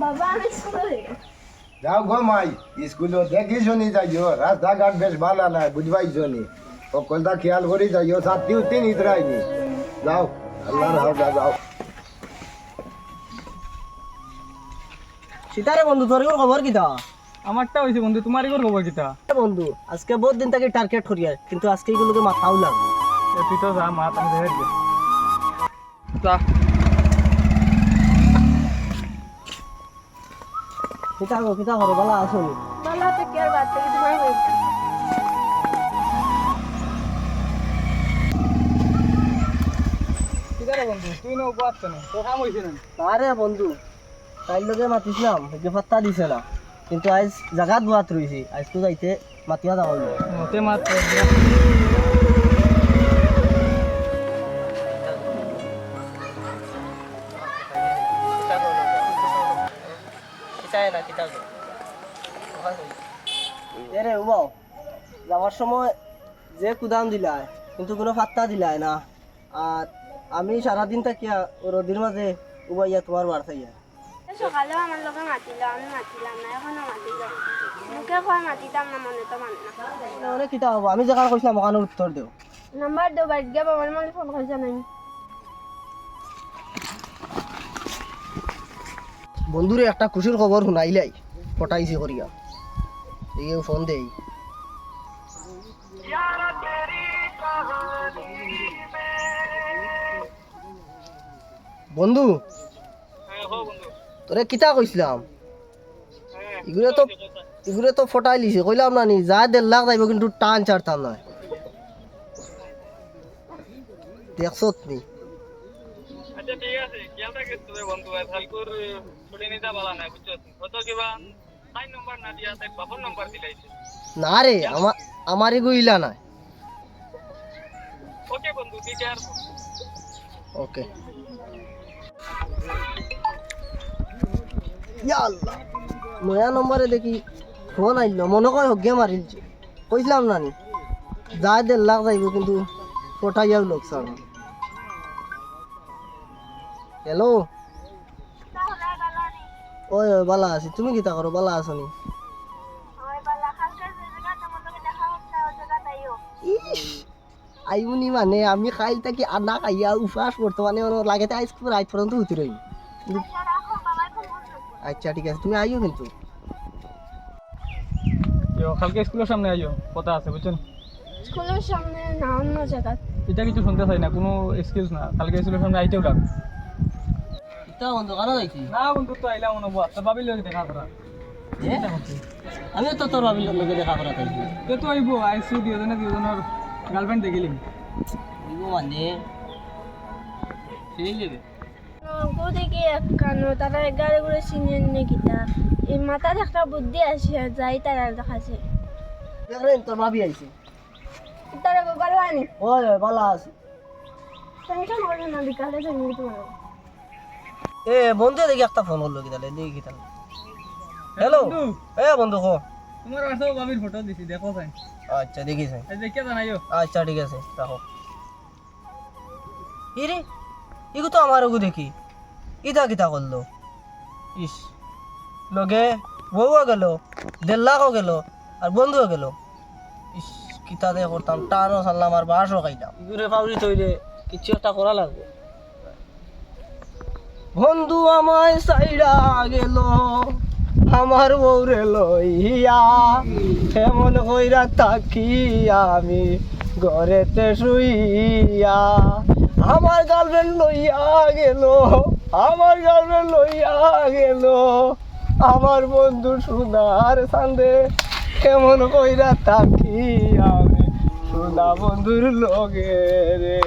বাবা আমি স্কুলে যাও গো মাই স্কুলে দেখি শুনি যাইও রাস্তাঘাট বেশ ভালো নাই বুঝবাই শুনি সকলটা খেয়াল করি যাইও ছাত্রী উত্তি নিদ্রাইনি যাও আল্লাহর হাওদা যাও সীতারে বন্ধু তোর এগুলো খবর কিতা আমারটা হয়েছে বন্ধু তোমার এগুলো খবর কিতা? বন্ধু আজকে বহুত দিন থেকে টার্গেট করি আর কিন্তু আজকে এগুলোকে মাথাও লাগবে এ তুই তো যা মা আমি দেখে দিবে। যা। কিতা গো কিতা করো বলা আসুনি বালা তো কে আর তোমার বন্ধু? তুই না উপহার না তোর কাম হয়েছে না? আরে বন্ধু তাই লগে মাতিছিলাম যে পাত্তা দিছে না। কিন্তু আজ জাগাত বুয়াত রয়েছি আজ তো যাইতে মাতিয়া যাওয়া হইল মতে এরে যাওয়ার সময় যে কুদাম দিলায় কিন্তু কোনো পাত্তা দিলায় না। আর আমি সারাদিন থাকিয়া রোদির মাঝে উবাইয়া তোমার বার থাইয়া সকালেও আমার লোকে মাতিল আমি মাতিলাম না এখনও মাতিল মুখে কয় মাতিতাম না মনে তো মান না। কিতা হব? আমি যেখানে কইছিলাম ওখানে উত্তর দেও। নাম্বার দেও বাড়ি গিয়ে বাবার মানে ফোন করছে নাই। বন্ধুরে একটা খুশির খবর শুনাইলাই পটাইছি করিয়া। এই ফোন দেই। বন্ধু, তোরে কিতা কইছিলাম? এগুলো তো এগুলো তো ফটাই লিছে, কইলাম না নি, যা দেড় লাখ যাইব কিন্তু টান ছাড়তাম না দেখছত নি? আচ্ছা ঠিক আছে খেয়াল রাখিস বন্ধু? হালকুর ছুটি নিতে পারা নাই বুঝছ কত কিবা না না রে আমার আমার এগু ইলা নাই। ওকে বন্ধু ওকে আল্লাহ নয়া নম্বরে দেখি ফোন আইল মনে কয় হগে মারিলছে কইছিলাম না নি যা দেড় লাখ যাইব কিন্তু পঠাইয়াও লোকসান? হ্যালো ওই ওই বালা আছি। তুমি কিতা করো? বালা আছো নি? ইস, আইবুনি মানে আমি খাই থাকি আনা খাইয়া উপাস বর্তমানে লাগেতে আইস রাত পর্যন্ত উঠি রইম। আচ্ছা ঠিক আছে তুমি আইও কিন্তু। কালকে স্কুলের সামনে আইও কথা আছে বুঝছেন স্কুলের সামনে না অন্য জায়গা। এটা কিছু শুনতে চাই না কোনো এক্সকিউজ না। কালকে স্কুলের সামনে আইতেও ডাক তা বন্ধু কারও যাইছি না বন্ধু তো আইলাম মনে হব তো ভাবিল দেখা করা। আমিও তো তোর ভাবির লগে দেখা করা তাইছি তো তো আইবো আইসু দুজনে দুজনের গার্লফ্রেন্ড দেখিলিম আইবো মানে? সেই লেবে এক কানো তারা এগারো করে চিনি নে কিতা এই মাথার একটা বুদ্ধি আছে যাই তারা দেখাছে। দেখলেন তোর ভাবি আইছে? তারা গোপাল আনি ওই ভালো আছে। টেনশন করে না বিকালে তোমার এ বন্ধু দেখি একটা ফোন করল কি তাহলে দেখি তাহলে। হ্যালো এ বন্ধু কো। তোমার হোয়াটসঅ্যাপ ভাবির ফটো দিছি দেখো আচ্ছা দেখে জানাইও। আচ্ছা ঠিক আছে রাখো। ইরে ইগো তো আমার ওগু দেখি। ইটা কিতা করল? ইস লগে বউও গেল দেড় লাখও গেল আর বন্ধুও গেল। ইস কিতা দিয়ে করতাম টানও সারলাম আর বাসও খাইতাম। ইগুরে পাউরি তৈলে কিছু একটা করা লাগবে। বন্ধু আমায় সাইডা গেল, আমার বউরে লইয়া এমন কইরা থাকি আমি ঘরেতে শুইয়া। আমার গার্লফ্রেন্ড লইয়া গেল, আমার গার্লফ্রেন্ড লইয়া গেল, আমার বন্ধু সোনার সান্দে কেমন কইরা থাকি আমি, সোনা বন্ধুর লগে রে।